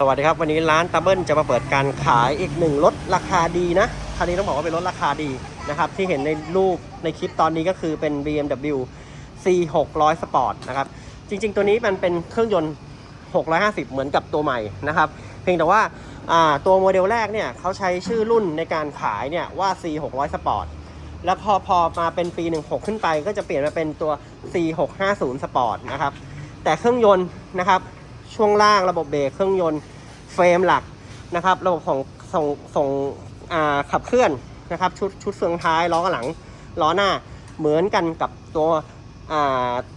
สวัสดีครับ วันนี้ร้านตาเบิลจะมาเปิดการขายอีกหนึ่งรถราคาดีนะคันนี้ต้องบอกว่าเป็นรถราคาดีนะครับ ที่เห็นในรูปในคลิปตอนนี้ก็คือเป็น BMW C 600 Sport นะครับ จริง ๆ ตัวนี้มันเป็นเครื่องยนต์ 650 เหมือนกับตัวใหม่นะครับ เพียงแต่ว่าอ่าตัวโมเดลแรกเนี่ยเขาใช้ชื่อรุ่นในการขายเนี่ยว่า C 600 Sport แล้วพอพอมาเป็นปี 16 ขึ้นไป ก็จะเปลี่ยนมาเป็นตัว C 650 Sport นะครับ แต่เครื่องยนต์นะครับ ช่วงล่างระบบเบรกเครื่องยนต์เฟรมหลักนะครับ ระบบของส่งส่งขับเคลื่อนนะครับ ชุดชุดเฟืองท้ายล้อหลังล้อหน้าเหมือนกันกับตัว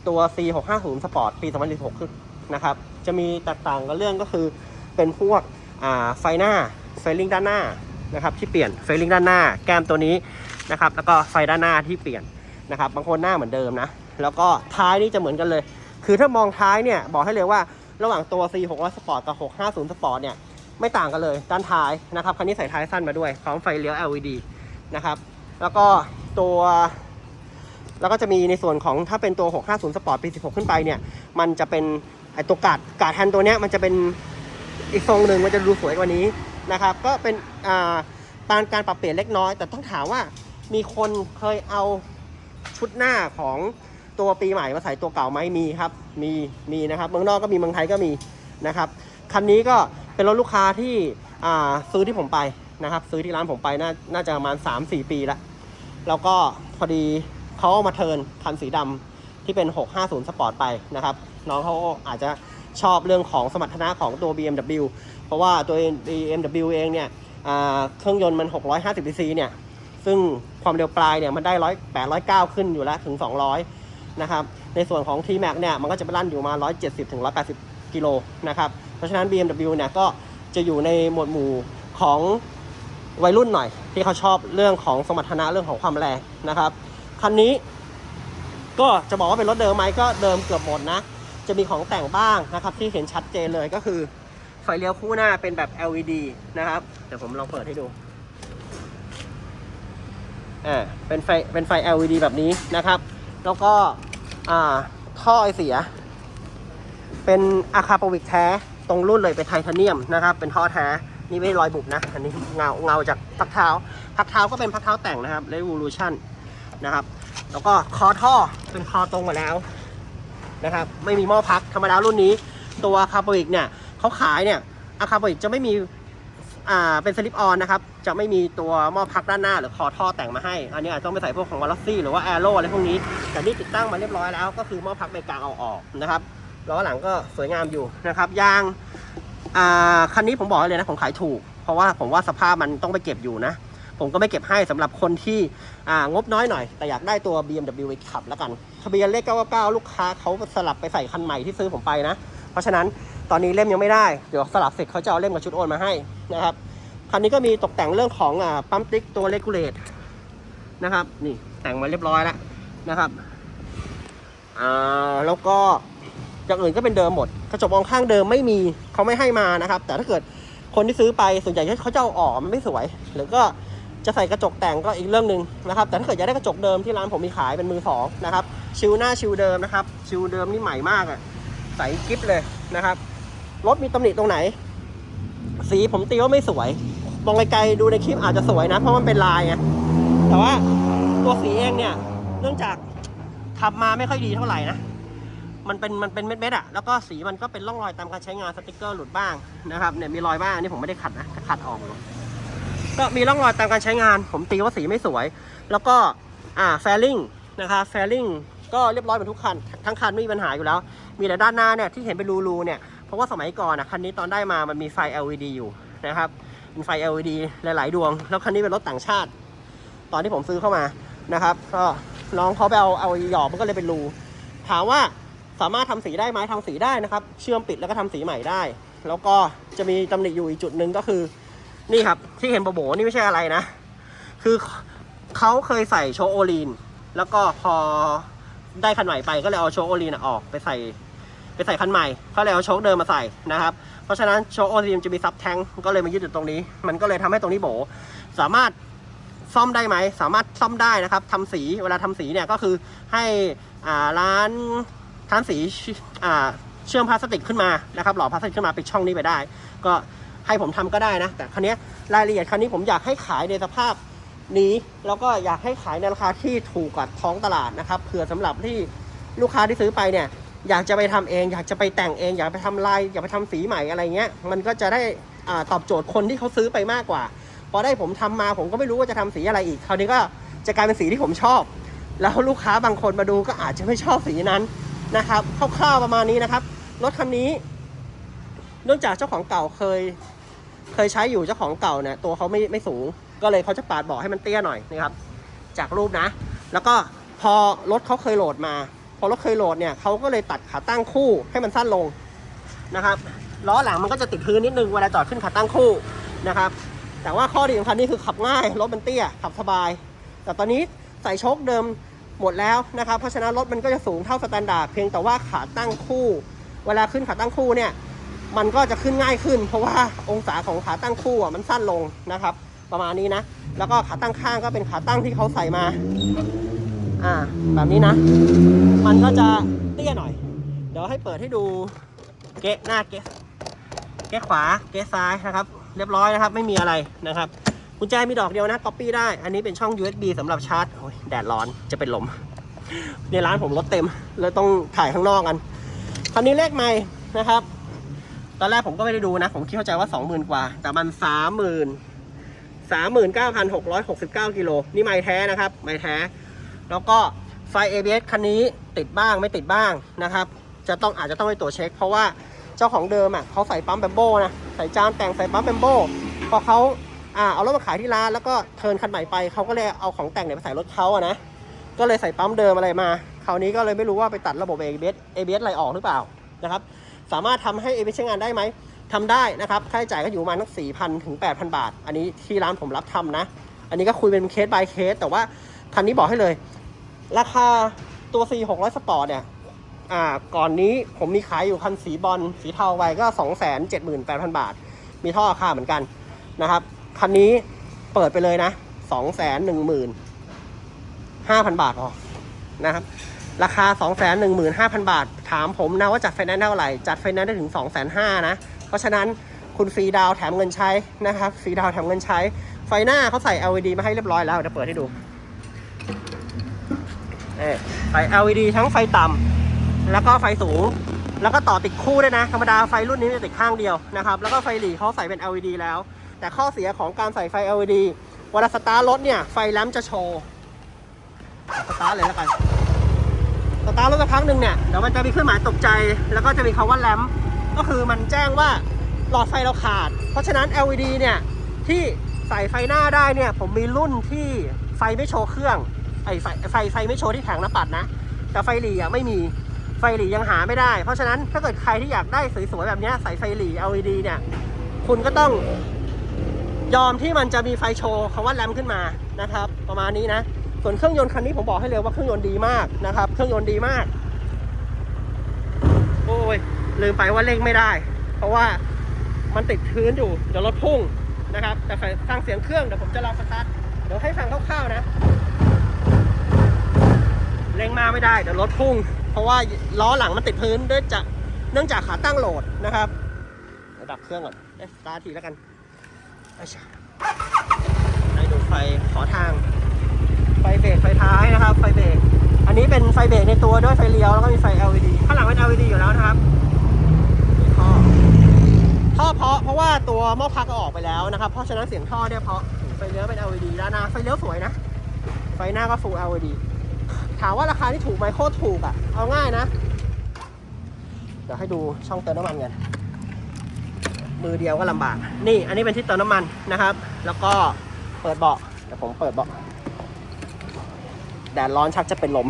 ตัว C 6 5 0 Sport ปี2016ขึ้นนะครับ จะมีแตกต่างกันเรื่องก็คือเป็นพวกไฟหน้าไฟลิงด้านหน้านะครับที่เปลี่ยนไฟลิงด้านหน้า แก้มตัวนี้นะครับแล้วก็ไฟด้านหน้าที่เปลี่ยนนะครับบางคนหน้าเหมือนเดิมนะแล้วก็ท้ายนี่จะเหมือนกันเลย คือถ้ามองท้ายเนี่ยบอกให้เลยว่า ระหว่างตัว C 600 Sport กับ 650 Sport เนี่ย ไม่ต่างกันเลยด้านท้ายนะครับ คันนี้ใส่ท้ายสั้นมาด้วย พร้อมไฟเลี้ยว LED นะครับ แล้วก็ตัวแล้วก็จะมีในส่วนของถ้าเป็นตัว 650 Sport ปี 16 ขึ้นไปเนี่ย มันจะเป็นไอตัวกาดกาดแทนตัวเนี้ยมันจะเป็นอีกทรงหนึ่งมันจะดูสวยกว่านี้นะครับ ก็เป็นอ่าการการปรับเปลี่ยนเล็กน้อย แต่ต้องถามว่ามีคนเคยเอาชุดหน้าของ ตัวปีใหม่มาใส่ตัวเก่าไหมมีครับ มีมีนะครับเมืองนอกก็มีเมืองไทยก็มีนะครับคันนี้ก็เป็นรถลูกค้าที่อ่าซื้อที่ผมไปนะครับ ซื้อที่ร้านผมไปน่าน่าจะประมาณ 3-4 ปีแล้วแล้วก็พอดีเขาเอามาเทิร์นคันสีดำที่เป็น 650 สปอร์ตไปนะครับ น้องเขาอาจจะชอบเรื่องของสมรรถนะของตัว BMW เพราะว่าตัว BMW เองเนี่ยเครื่องยนต์มัน 650 cc เนี่ย ซึ่งความเร็วปลายเนี่ยมันได้ร้อยแปดร้อยเก้าขึ้นอยู่แล้วถึง 200 นะครับ ในส่วนของ T-Max เนี่ยมันก็จะไปลั่นอยู่มา 170ถึง180 กิโลนะครับ เพราะฉะนั้น BMW เนี่ยก็จะอยู่ในหมวดหมู่ของวัยรุ่นหน่อย ที่เขาชอบเรื่องของสมรรถนะเรื่องของความแรงนะครับคันนี้ก็จะบอกว่าเป็นรถเดิมไหมก็เดิมเกือบหมดนะ จะมีของแต่งบ้างนะครับ ที่เห็นชัดเจนเลยก็คือไฟเลี้ยวคู่หน้าเป็นแบบ LED นะครับเดี๋ยวผมลองเปิดให้ดูอ่าเป็นไฟเป็นไฟ LED แบบนี้นะครับ แล้วก็ อ่าท่อไอเสีย เป็นอะคาโปวิกแท้ตรงรุ่นเลยเป็นไทเทเนียมนะครับ เป็นท่อแท้นี่ไม่รอยบุบนะ อันนี้เงาเงาจากพักเท้า พักเท้าก็เป็นพักเท้าแต่งนะครับ Revolution นะครับ แล้วก็คอท่อเป็นคอตรงมาแล้วนะครับ ไม่มีหม้อพักธรรมดารุ่นนี้ ตัวคาโปวิกเนี่ยเขาขายเนี่ยอะคาโปวิกจะไม่มี เป็นสลิปออนนะครับ จะไม่มีตัวหม้อพักด้านหน้าหรือคอท่อแต่งมาให้ อันนี้อาจจะต้องไปใส่พวกของวอลซี่หรือว่าแอโร่อะไรพวกนี้ แต่นี่ติดตั้งมาเรียบร้อยแล้ว ก็คือหม้อพักเบรกกลางเอาออกนะครับล้อหลังก็สวยงามอยู่นะครับยางอ่าคันนี้ผมบอกเลยนะผมขายถูก เพราะว่าผมว่าสภาพมันต้องไปเก็บอยู่นะ ผมก็ไม่เก็บให้สำหรับคนที่อ่างบน้อยหน่อย แต่อยากได้ตัว BMW ไปขับแล้วกันทะเบียนเลข 99 ลูกค้าเขาสลับไปใส่คันใหม่ที่ซื้อผมไปนะ เพราะฉะนั้น ตอนนี้เล่มยังไม่ได้ เดี๋ยวสลับเสร็จเขาจะเอาเล่มกับชุดโอนมาให้นะครับ คันนี้ก็มีตกแต่งเรื่องของอปั๊มติ๊กตัวเลกูเลตนะครับ นี่แต่งมาเรียบร้อยแล้วนะครับอ่าแล้วก็อย่างอื่นก็เป็นเดิมหมด กระจกมองข้างเดิมไม่มีเขาไม่ให้มานะครับ แต่ถ้าเกิดคนที่ซื้อไปส่วนใหญ่เขาจะเอาออกมันไม่สวย หรือก็จะใส่กระจกแต่งก็อีกเรื่องหนึ่งนะครับ แต่ถ้าเกิดอยากได้กระจกเดิมที่ร้านผมมีขายเป็นมือสองนะครับ ชิวหน้าชิวเดิมนะครับ ชิวเดิมนี่ใหม่มากอะ่ะใสกิ๊บเลยนะครับ รถมีตำหนิตรงไหน สีผมตีว่าไม่สวย มองไกลๆดูในคลิปอาจจะสวยนะ เพราะมันเป็นลายไงแต่ว่าตัวสีเองเนี่ย เนื่องจากขับมาไม่ค่อยดีเท่าไหร่นะ มันเป็นมันเป็นเม็ดๆอะ แล้วก็สีมันก็เป็นร่องรอยตามการใช้งานสติกเกอร์หลุดบ้างนะครับเนี่ยมีรอยบ้างนี่ผมไม่ได้ขัดนะขัดออกก็มีร่องรอยตามการใช้งาน ผมตีว่าสีไม่สวย แล้วก็อ่าแฟลิงนะคะแฟลิงก็เรียบร้อยเหมือนทุกคัน ทั้งคันไม่มีปัญหาอยู่แล้ว มีแต่ด้านหน้าเนี่ยที่เห็นเป็นรูๆเนี่ย เพราะว่าสมัยก่อนอะคันนี้ตอนได้มามันมีไฟ LED อยู่นะครับเป็นไฟ LED หลาย ๆ ดวง แล้วคันนี้เป็นรถต่างชาติ ตอนที่ผมซื้อเข้ามานะครับ ก็น้องเขาไปเอาเอาหยอกมันก็เลยเป็นรูถามว่าสามารถทำสีได้ไหมทำสีได้นะครับ เชื่อมปิดแล้วก็ทำสีใหม่ได้ แล้วก็จะมีตำหนิอยู่อีกจุดหนึ่งก็คือ นี่ครับที่เห็นโบโบนี่ไม่ใช่อะไรนะ คือเขาเคยใส่โชโอลีน แล้วก็พอได้คันใหม่ไปก็เลยเอาโชโอลีนออกไปใส่ ไปใส่คันใหม่เขาเลยเอาโชคเดิมมาใส่นะครับ เพราะฉะนั้นโชคโอทีมจะมีซับแทงก็เลยมายึดอยู่ตรงนี้ มันก็เลยทำให้ตรงนี้โบ สามารถซ่อมได้ไหม สามารถซ่อมได้นะครับทำสีเวลาทำสีเนี่ยก็คือให้อ่าร้านร้านสีอ่าเชื่อมพลาสติกขึ้นมานะครับหล่อพลาสติกขึ้นมาปิดช่องนี้ไปได้ ก็ให้ผมทำก็ได้นะ แต่คันนี้รายละเอียดคันนี้ผมอยากให้ขายในสภาพนี้แล้วก็อยากให้ขายในราคาที่ถูกกว่าท้องตลาดนะครับเผื่อสำหรับที่ลูกค้าที่ซื้อไปเนี่ย อยากจะไปทำเอง อยากจะไปแต่งเอง อยากไปทำลายอยากไปทำสีใหม่อะไรเงี้ย มันก็จะได้อาตอบโจทย์คนที่เขาซื้อไปมากกว่า พอได้ผมทำมาผมก็ไม่รู้ว่าจะทำสีอะไรอีกคราวนี้ก็จะกลายเป็นสีที่ผมชอบ แล้วลูกค้าบางคนมาดูก็อาจจะไม่ชอบสีนั้นนะครับคร่าวๆประมาณนี้นะครับรถคันนี้เนื่องจากเจ้าของเก่าเคย เคยใช้อยู่เจ้าของเก่าเนี่ยตัวเขาไม่ไม่สูง ก็เลยเขาจะปาดเบาะให้มันเตี้ยหน่อยนะครับ จากรูปนะ แล้วก็พอรถเขาเคยโหลดมา พอรถเคยโหลดเนี่ยเขาก็เลยตัดขาตั้งคู่ให้มันสั้นลงนะครับล้อหลังมันก็จะติดพื้นนิดนึงเวลาจอดขึ้นขาตั้งคู่นะครับแต่ว่าข้อดีของคันนี้คือขับง่ายรถมันเตี้ยขับสบาย แต่ตอนนี้ใส่โชคเดิมหมดแล้วนะครับเพราะฉะนั้นรถมันก็จะสูงเท่าสแตนดาร์ดเพียงแต่ว่าขาตั้งคู่ เวลาขึ้นขาตั้งคู่เนี่ยมันก็จะขึ้นง่ายขึ้น เพราะว่าองศาของขาตั้งคู่อะมันสั้นลงนะครับ ประมาณนี้นะ แล้วก็ขาตั้งข้างก็เป็นขาตั้งที่เขาใส่มา อ่าแบบนี้นะ มันก็จะเตี้ยหน่อย เดี๋ยวให้เปิดให้ดูเกะหน้าเกะเกะขวาเกะซ้ายนะครับ เรียบร้อยนะครับ ไม่มีอะไรนะครับกุญแจมีดอกเดียวนะก๊อปปี้ได้ อันนี้เป็นช่อง USB สำหรับชาร์จโอ้ยแดดร้อนจะเป็นลม ในร้านผมรถเต็มเลยต้องถ่ายข้างนอกกันคันนี้เลขใหม่นะครับ ตอนแรกผมก็ไม่ได้ดูนะ ผมคิดเข้าใจว่า 20,000 กว่า แต่มัน 30,000 39,669กิโลนี่ไม้แท้นะครับไม้แท้ แล้วก็ไฟ ABS คันนี้ติดบ้างไม่ติดบ้างนะครับ จะต้องอาจจะต้องไปตรวจเช็ค เพราะว่าเจ้าของเดิมอะเขาใส่ปั๊มแบมโบ้นะใส่จานแต่งใส่ปั๊มแบมโบพอเขาอ่าเอารถมาขายที่ร้านแล้วก็เทินคันใหม่ไปเขาก็เลยเอาของแต่งเนี่ยไปใส่รถเขาอะนะก็เลยใส่ปั๊มเดิมอะไรมาคราวนี้ก็เลยไม่รู้ว่าไปตัดระบบ ABS ABS อะไรออกหรือเปล่านะครับ สามารถทำให้ ABS ใช้งานได้ไหมทำได้นะครับค่าใช้จ่ายก็อยู่ประมาณสัก4,000ถึง8,000บาท อันนี้ที่ร้านผมรับทำนะ อันนี้ก็คุยเป็นเคส by เคส แต่ว่าคันนี้บอกให้เลย ราคาตัว C 600 Sport เนี่ย อ่า ก่อนนี้ผมมีขายอยู่คันสีบอลสีเทาไว้ก็ 278,000 บาท มีท่อราคาเหมือนกันนะครับ คันนี้เปิดไปเลยนะ 215,000 บาทพอนะครับ ราคา 215,000 บาท ถามผมนะว่าจัดไฟแนนซ์เท่าไหร่ จัดไฟแนนซ์ได้ถึง 250,000นะ เพราะฉะนั้นคุณฟรีดาวแถมเงินใช้นะครับ ฟรีดาวแถมเงินใช้ ไฟหน้าเขาใส่ LED มาให้เรียบร้อยแล้วเดี๋ยวเปิดให้ดู นี่ไฟ LED ทั้งไฟต่ำแล้วก็ไฟสูง แล้วก็ต่อติดคู่ด้วยนะ ธรรมดาไฟรุ่นนี้จะติดข้างเดียวนะครับ แล้วก็ไฟหลีเขาใส่เป็น LED แล้ว แต่ข้อเสียของการใส่ไฟ LED เวลาสตาร์ทรถเนี่ย ไฟแลมจะโชว์ สตาร์ทเลยแล้วกัน สตาร์ทรถสักพักหนึ่งเนี่ย เดี๋ยวมันจะมีเครื่องหมายตกใจ แล้วก็จะมีคำว่าแลมก็คือมันแจ้งว่าหลอดไฟเราขาด เพราะฉะนั้น LED เนี่ยที่ใส่ไฟหน้าได้เนี่ย ผมมีรุ่นที่ไฟไม่โชว์เครื่อง ไอไฟไฟไฟไม่โชว์ที่แผงน้าปัดนะ แต่ไฟหลีอะไม่มีไฟหลียังหาไม่ได้ เพราะฉะนั้นถ้าเกิดใครที่อยากได้สวยๆแบบเนี้ยใส่ไฟหลี LED เนี่ย คุณก็ต้องยอมที่มันจะมีไฟโชว์คำว่าแรมขึ้นมานะครับ ประมาณนี้นะ ส่วนเครื่องยนต์คันนี้ผมบอกให้เลยว่าเครื่องยนต์ดีมากนะครับ เครื่องยนต์ดีมาก โอ้ยลืมไปว่าเร่งไม่ได้ เพราะว่ามันติดพื้นอยู่เดี๋ยวรถพุ่งนะครับ แต่ฟังเสียงเครื่องเดี๋ยวผมจะลองสตาร์ทเดี๋ยวให้ฟังคร่าวๆนะ มาไม่ได้เดี๋ยวรถพุ่ง เพราะว่าล้อหลังมันติดพื้นด้วยจากเนื่องจากขาตั้งโหลดนะครับเดี๋ยวดับเครื่องก่อนเอ๊ะตาร์ทีแล้วกันไอ้ชะให้ดูไฟขอทาง ไฟเบรกไฟท้ายนะครับ ไฟเบรกอันนี้เป็นไฟเบรกในตัวด้วยไฟเลี้ยวแล้วก็มีไฟ LED ข้างหลังเป็น LED อยู่แล้วนะครับท่อท่อเพราะเพราะว่าตัวหม้อพักก็ออกไปแล้วนะครับเพราะฉะนั้นเสียงท่อเนี่ยเพราะไฟเลี้ยวเป็น LED ด้านหน้าไฟเลี้ยวสวยนะไฟหน้าก็ Full LED ถามว่าราคาที่ถูกไหมโคตรถูกอะ่ะ เอาง่ายนะ เดี๋ยวให้ดูช่องเติมน้ำมันกัน มือเดียวก็ลำบาก นี่อันนี้เป็นที่เติมน้ำมันนะครับ แล้วก็เปิดเบาะเดี๋ยวผมเปิดเบาะแดดร้อนชักจะเป็นลม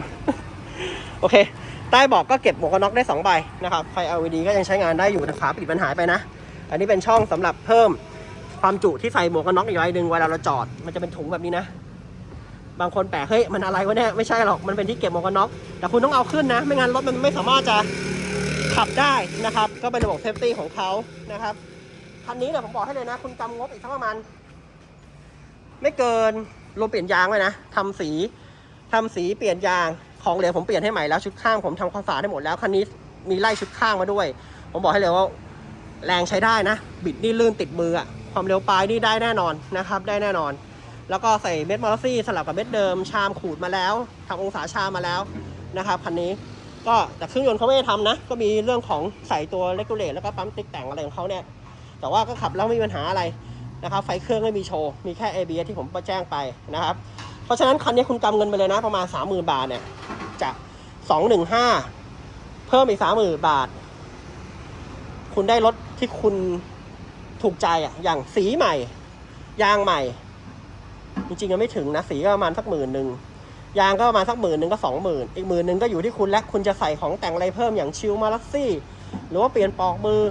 โอเค ใต้เบาะก็เก็บหมวกกันน็อกได้2ใบนะครับ ไฟ LED ก็ยังใช้งานได้อยู่แต่ฝาปิดมันหายไปนะ อันนี้เป็นช่องสำหรับเพิ่มความจุที่ใส่หมวกกันน็อกอีกใบหนึ่งเวลาเราจอด มันจะเป็นถุงแบบนี้นะ บางคนแปลกเฮ้ยมันอะไรวะเนี่ยไม่ใช่หรอกมันเป็นที่เก็บหมวกกันน็อกแต่คุณต้องเอาขึ้นนะ ไม่งั้นรถมันไม่สามารถจะขับได้นะครับ ก็เป็นระบบเซฟตี้ของเขานะครับคันนี้เนี่ยผมบอกให้เลยนะ คุณกำงบอีกสักประมาณไม่เกินรวมเปลี่ยนยางไว้นะทำสีทำสีเปลี่ยนยางของเหลวผมเปลี่ยนให้ใหม่แล้วชุดข้างผมทำความสะอาดให้หมดแล้วคันนี้มีไล่ชุดข้างมาด้วย ผมบอกให้เลยว่าแรงใช้ได้นะ บิดนี่ลื่นติดมืออะความเร็วปลายนี่ได้แน่นอนนะครับ ได้แน่นอน แล้วก็ใส่เม็ดมอลซี่สลับกับเม็ดเดิม ชามขูดมาแล้วทำองศาชามมาแล้วนะครับคันนี้ก็แต่เครื่องยนต์เขาไม่ได้ทำนะ ก็มีเรื่องของใส่ตัวเลกูเลตแล้วก็ปั๊มติ๊กแต่งอะไรของเขาเนี่ย แต่ว่าก็ขับแล้วไม่มีปัญหาอะไรนะครับ ไฟเครื่องไม่มีโชว์ มีแค่ ABS ที่ผมแจ้งไปนะครับ เพราะฉะนั้นคันนี้คุณกำเงินไปเลยนะประมาณ 30,000 บาทเนี่ยจาก215 เพิ่มอีก 30,000 บาท คุณได้รถที่คุณถูกใจอะอย่างสีใหม่ ยางใหม่ จริงๆยังไม่ถึงนะสีก็ประมาณสักหมื่นหนึ่งยางก็ประมาณสักหมื่นหนึ่งก็สองหมื่นอีกหมื่นหนึ่งก็อยู่ที่คุณและคุณจะใส่ของแต่งอะไรเพิ่มอย่างชิลมาลักซี่ หรือว่าเปลี่ยนปลอกมือ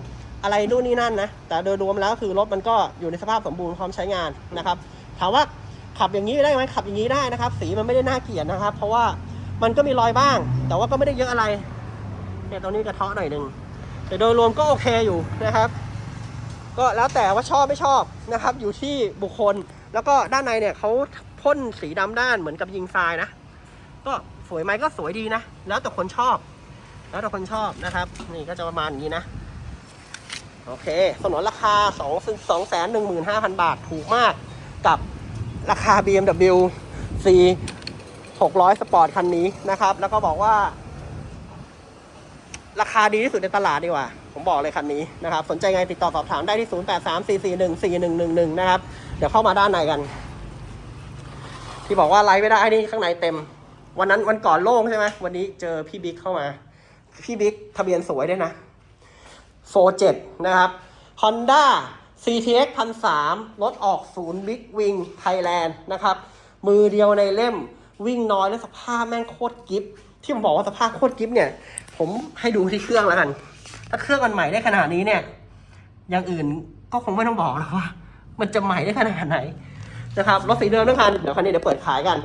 อะไรนู่นนี่นั่นนะ แต่โดยรวมแล้วคือรถมันก็อยู่ในสภาพสมบูรณ์พร้อมใช้งานนะครับ ถามว่าขับอย่างนี้ได้ไหมขับอย่างนี้ได้นะครับ สีมันไม่ได้น่าเกลียดนะครับ เพราะว่ามันก็มีรอยบ้าง แต่ว่าก็ไม่ได้เยอะอะไรเนี่ยตรงนี้กระเทาะหน่อยหนึ่งแต่โดยรวมก็โอเคอยู่นะครับ ก็แล้วแต่ว่าชอบไม่ชอบนะครับ อยู่ที่บุคคล แล้วก็ด้านในเนี่ยเขาพ่นสีดำด้านเหมือนกับยิงทรายนะ ก็สวยไหมก็สวยดีนะ แล้วแต่คนชอบ แล้วแต่คนชอบนะครับ นี่ก็จะประมาณนี้นะ โอเคสนนราคา 2 2 1 5 0 0 0 บาทถูกมากกับราคา BMW C 600 Sport คันนี้นะครับ แล้วก็บอกว่า ราคาดีที่สุดในตลาดดีกว่า ผมบอกเลยคันนี้นะครับ สนใจไงติดต่อสอบถามได้ที่ 0834414111 นะครับ เดี๋ยวเข้ามาด้านในกัน ที่บอกว่าไลฟ์ไม่ได้นี่ข้างในเต็ม วันนั้นวันก่อนโล่งใช่ไหมวันนี้เจอพี่บิ๊กเข้ามา พี่บิ๊กทะเบียนสวยด้วยนะ47นะครับ Honda CTX 1003รถออกศูนย์ Big Wing Thailand นะครับ มือเดียวในเล่มวิ่งน้อยและสภาพแม่งโคตรกิฟต์ ที่ผมบอกว่าสภาพโคตรกิฟเนี่ย ผมให้ดูที่เครื่องแล้วกัน ถ้าเครื่องมันใหม่ได้ขนาดนี้เนี่ย อย่างอื่นก็คงไม่ต้องบอกแล้วว่า มันจะใหม่ได้ขนาดไหนนะครับรถสีเดิมทั้งคันเดี๋ยวคันนี้เดี๋ยวเปิดขายกัน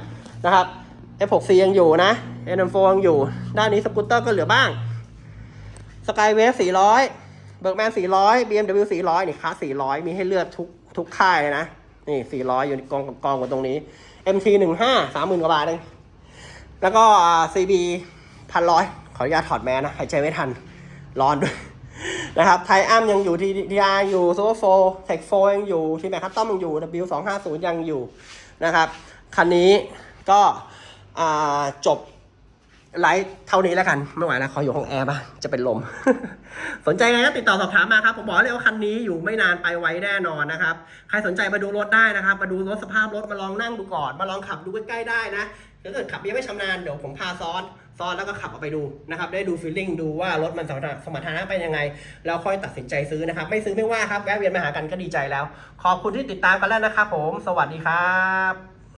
นะครับ F6C ยังอยู่นะ N4 ยังอยู่ ด้านนี้สกูตเตอร์ก็เหลือบ้างสกายเวฟ400เบิร์กแมน400 BMW 400 นี่คาส400 มีให้เลือกทุกทุกค่ายเลยนะ นี่ 400 อยู่ในกองกองกันตรงนี้ MT 15 30,000กว่าบาทเอง แล้วก็ซีบีพันร้อยขออนุญาตถอดแมสนะหายใจไม่ทัน ร้อนด้วยนะครับไทอัมยังอยู่ทีทีอาร์อยู่โซโฟเทคโฟยังอยู่ทีแมคคัตตอมยังอยู่วิวสองห้าศูนย์ยังอยู่นะครับ คันนี้ก็จบ ไลฟ์เท่านี้แล้วกัน ไม่ไหวแล้วขออยู่ห้องแอร์บ้างจะเป็นลม สนใจไงก็ติดต่อสอบถามมาครับ ผมบอกเลยว่าคันนี้อยู่ไม่นานไปไว้แน่นอนนะครับ ใครสนใจมาดูรถได้นะครับ มาดูรถสภาพรถมาลองนั่งดูก่อน มาลองขับดูใกล้ๆได้นะถ้าเกิดขับยังไม่ชำนาญเดี๋ยวผมพาซ้อนซ้อนแล้วก็ขับออกไปดูนะครับ ได้ดูฟีลลิ่งดูว่ารถมันสมรรถนะสมรรถนะเป็นยังไง แล้วค่อยตัดสินใจซื้อนะครับ ไม่ซื้อไม่ว่าครับ แวะเวียนมาหากันก็ดีใจแล้ว ขอบคุณที่ติดตามกันแล้วนะครับผม สวัสดีครับ